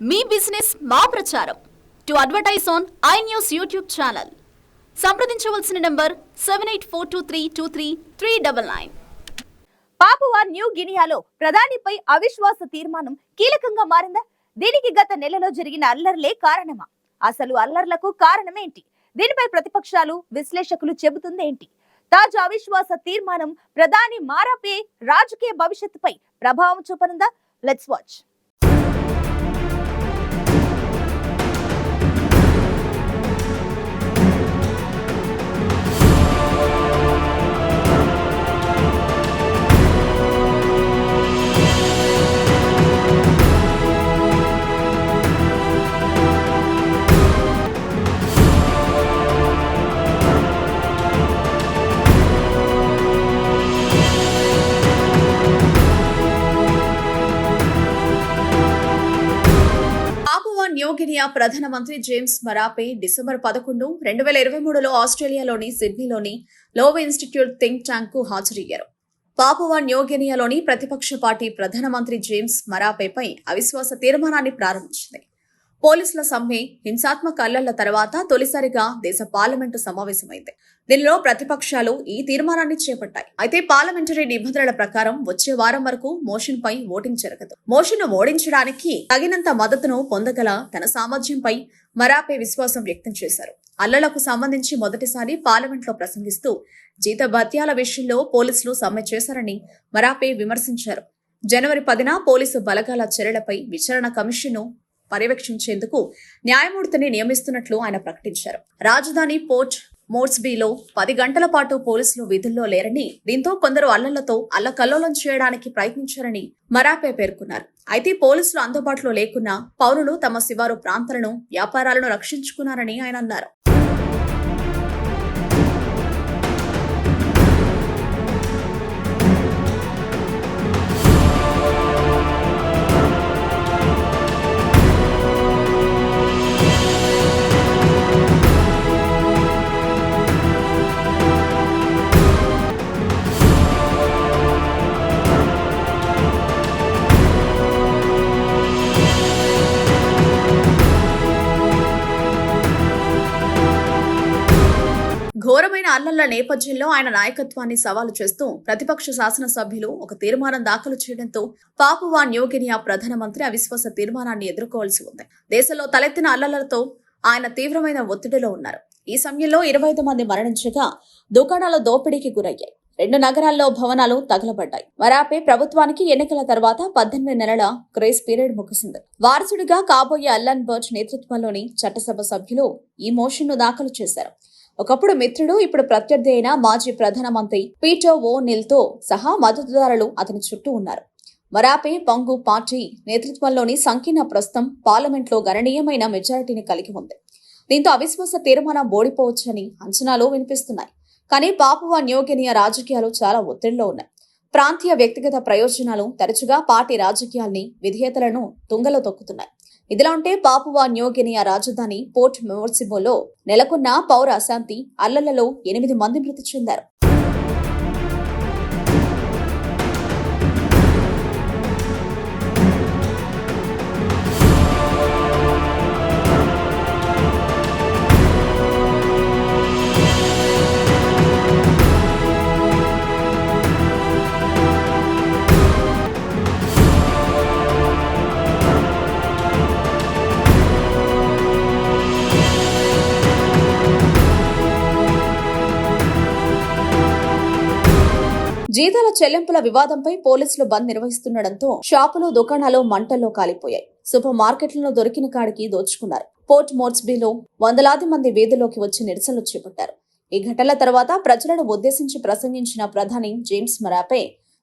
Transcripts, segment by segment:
మీ business మా ప్రచారం. To advertise on I news YouTube channel. సంప్రదించవలసిన number seven eight four two three two three three double nine. Papua new గినియాలో ప్రధానిపై అవిశ్వాస తీర్మానం కీలకంగా మారిందా? దీనికి గత నెలలో జరిగిన అల్లర్లే కారణమా? అసలు అల్లర్లకు కారణమేంటి దీనిపై ప్రతిపక్షాలు విశ్లేషకులు చెబుతుందేంటి తాజా అవిశ్వాస తీర్మానం ప్రధాని మారాపే రాజకీయ భవిష్యత్తుపై ప్రభావం చూపనుందా? లెట్స్ వాచ్ న్యూగినియా ప్రధానమంత్రి జేమ్స్ మరాపే డిసెంబర్ పదకొండు రెండు వేల ఇరవై మూడులో ఆస్ట్రేలియాలోని సిడ్నీలోని లోవ్ ఇన్స్టిట్యూట్ థింక్ ట్యాంక్కు హాజరయ్యారు. పాపువా న్యూగినియాలోని ప్రతిపక్ష పార్టీ ప్రధానమంత్రి జేమ్స్ మరాపేపై అవిశ్వాస తీర్మానాన్ని ప్రారంభించింది. పోలీసుల సమ్మె హింసాత్మక అల్లర్ల తర్వాత తొలిసారిగా దేశ పార్లమెంటు సమావేశమైంది. దీనిలో ప్రతిపక్షాలు ఈ తీర్మానాన్ని చేపట్టాయి. అయితే పార్లమెంటరీ నిబంధనల ప్రకారం వచ్చే వారం వరకు మోషన్ పై ఓటింగ్ జరగదు. మోషన్ ఓడించడానికి తగినంత మద్దతును పొందగల తన సామర్థ్యంపై మరాపే విశ్వాసం వ్యక్తం చేశారు. అల్లలకు సంబంధించి మొదటిసారి పార్లమెంట్లో ప్రసంగిస్తూ జీత భత్యాల విషయంలో పోలీసులు సమ్మె చేశారని మరాపే విమర్శించారు. జనవరి పదిన పోలీసు బలగాల చర్యలపై విచారణ కమిషన్ను పర్యవేక్షించేందుకు న్యాయమూర్తిని నియమిస్తున్నట్లు ఆయన ప్రకటించారు. రాజధాని పోర్ట్ మోర్స్బీలో పది గంటల పాటు పోలీసులు విధుల్లో లేరని దీంతో కొందరు అల్లలతో అల్లకల్లోలం చేయడానికి ప్రయత్నించారని మరాపే పేర్కొన్నారు. అయితే పోలీసులు అందుబాటులో లేకున్నా పౌరులు తమ శివారు ప్రాంతాలను వ్యాపారాలను రక్షించుకున్నారని ఆయన అన్నారు. అల్లర్ల నేపథ్యంలో ఆయన నాయకత్వాన్ని సవాలు చేస్తూ ప్రతిపక్ష శాసనసభ్యులు ఒక తీర్మానం దాఖలు చేయడంతో పాపువా న్యూగినియా ప్రధానమంత్రి అవిశ్వాస తీర్మానాన్ని ఎదుర్కోవాల్సి ఉంది. దేశంలో తలెత్తిన అల్లర్లతో ఆయన తీవ్రమైన ఒత్తిడిలో ఉన్నారు. ఈ సమయంలో ఇరవై ఐదు మంది మరణించగా దుకాణాలు దోపిడీకి గురయ్యాయి. రెండు నగరాల్లో భవనాలు తగలబడ్డాయి. మరాపే ప్రభుత్వానికి ఎన్నికల తర్వాత పద్దెనిమిది నెలల గ్రేస్ పీరియడ్ ముగిసింది. వారసుడిగా కాబోయే అల్లన్ బర్ట్ నేతృత్వంలోని చట్టసభ సభ్యులు ఈ మోషన్ను దాఖలు చేశారు. ఒకప్పుడు మిత్రుడు ఇప్పుడు ప్రత్యర్థి అయిన మాజీ ప్రధానమంత్రి పీటో ఓ నిల్తో సహా మద్దతుదారులు అతని చుట్టూ ఉన్నారు. మరాపే పంగు పార్టీ నేతృత్వంలోని సంకీర్ణ ప్రస్తుతం పార్లమెంట్లో గణనీయమైన మెజారిటీని కలిగి ఉంది. దీంతో అవిశ్వాస తీర్మానం ఓడిపోవచ్చని అంచనాలు వినిపిస్తున్నాయి. కానీ పాపువా న్యూగినియా రాజకీయాలు చాలా ఒత్తిడిలో ఉన్నాయి. ప్రాంతీయ వ్యక్తిగత ప్రయోజనాలు తరచుగా పార్టీ రాజకీయాల్ని విధేయతలను తుంగలో తొక్కుతున్నాయి. ఇదిలా ఉంటే పాపువా న్యూగినియా రాజధాని పోర్ట్ మెమోర్సిబోలో నెలకొన్న పౌర అశాంతి అల్లలలో ఎనిమిది మంది మృతి చెందారు. జీతాల చెల్లింపుల వివాదంపై పోలీసులు బంద్ నిర్వహిస్తుండటంతో షాపులు దుకాణాలు మంటల్లో కాలిపోయాయి. సూపర్ మార్కెట్లలో దొరికిన కాడికి దోచుకున్నారు. పోర్ట్ మోర్స్బీలో వందలాది మంది వీధుల్లోకి వచ్చి నిరసనలు చేపట్టారు. ఈ ఘటనల తర్వాత ప్రజలను ఉద్దేశించి ప్రసంగించిన ప్రధాని జేమ్స్ మరాపే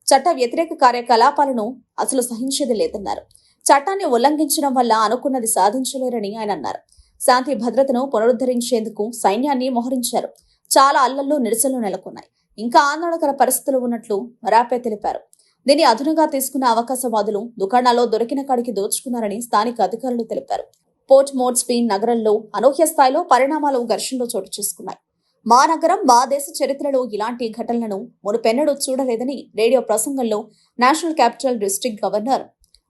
చట్ట వ్యతిరేక కార్యకలాపాలను అసలు సహించేది లేదన్నారు. చట్టాన్ని ఉల్లంఘించడం వల్ల అనుకున్నది సాధించలేరని ఆయన అన్నారు. శాంతి భద్రతను పునరుద్ధరించేందుకు సైన్యాన్ని మోహరించారు. చాలా అల్లల్లో నిరసనలు నెలకొన్నాయి. ఇంకా ఆందోళనకర పరిస్థితులు ఉన్నట్లు మరాపే తెలిపారు. దీన్ని అదునుగా తీసుకున్న అవకాశవాదులు దుకాణాల్లో దొరికిన కాడికి దోచుకున్నారని స్థానిక అధికారులు తెలిపారు. పోర్ట్ మోడ్స్పీన్ నగరంలో అనూహ్య స్థాయిలో పరిణామాలు ఘర్షణలో చోటు చేసుకున్నాయి. మా నగరం మా దేశ చరిత్రలో ఇలాంటి ఘటనలను మునుపెన్నడూ చూడలేదని రేడియో ప్రసంగంలో national capital district governor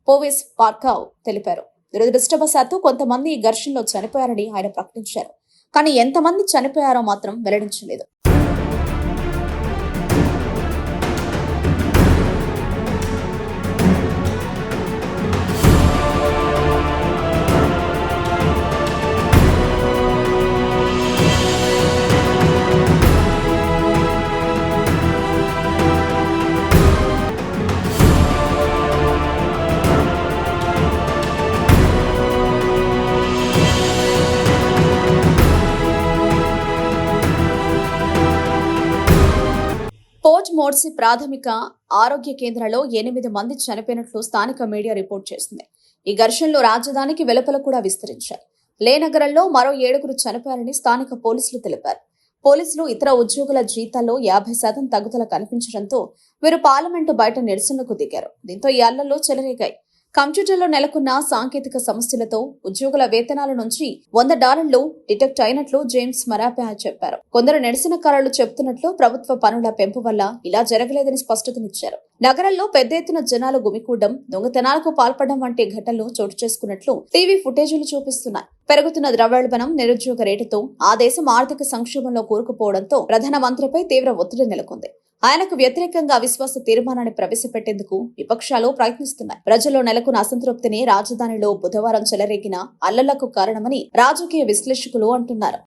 Powes Parkop తెలిపారు. దురదృష్టవశాత్తు కొంతమంది ఈ ఘర్షణలో చనిపోయారని ఆయన ప్రకటించారు. కానీ ఎంతమంది చనిపోయారో మాత్రం వెల్లడించలేదు. మోడ్సి ప్రాథమిక ఆరోగ్య కేంద్రంలో ఎనిమిది మంది చనిపోయినట్లు స్థానిక మీడియా రిపోర్ట్ చేసింది. ఈ ఘర్షణలో రాజధానికి వెలుపల కూడా విస్తరించాయి. లే నగరంలో మరో ఏడుగురు చనిపోయారని స్థానిక పోలీసులు తెలిపారు. పోలీసులు ఇతర ఉద్యోగుల జీతాల్లో యాభై శాతం తగ్గుదల కనిపించడంతో వీరు పార్లమెంటు బయట నిరసనకు దిగారు. దీంతో ఈ అల్లల్లో చెలరేగాయి. కంప్యూటర్లో నెలకొన్న సాంకేతిక సమస్యలతో ఉద్యోగుల వేతనాల నుంచి వంద డాలర్లు డిటెక్ట్ అయినట్లు జేమ్స్ మరాపే చెప్పారు. కొందరు నిరసన కారులు చెబుతున్నట్లు ప్రభుత్వ పనుల పెంపు వల్ల ఇలా జరగలేదని స్పష్టతనిచ్చారు. నగరంలో పెద్ద ఎత్తున జనాలు గుమికూడడం దొంగతనాలకు పాల్పడడం వంటి ఘటనలు చోటు చేసుకున్నట్లు టీవీ ఫుటేజీలు చూపిస్తున్నాయి. పెరుగుతున్న ద్రవ్యోల్బణం నిరుద్యోగ రేటుతో ఆ దేశం ఆర్థిక సంక్షోభంలో కూరుకుపోవడంతో ప్రధానమంత్రిపై తీవ్ర ఒత్తిడి నెలకొంది. ఆయనకు వ్యతిరేకంగా అవిశ్వాస తీర్మానాన్ని ప్రవేశపెట్టేందుకు విపక్షాలు ప్రయత్నిస్తున్నాయి. ప్రజల్లో నెలకొన్న అసంతృప్తిని రాజధానిలో బుధవారం చెలరేగిన అల్లలకు కారణమని రాజకీయ విశ్లేషకులు అంటున్నారు.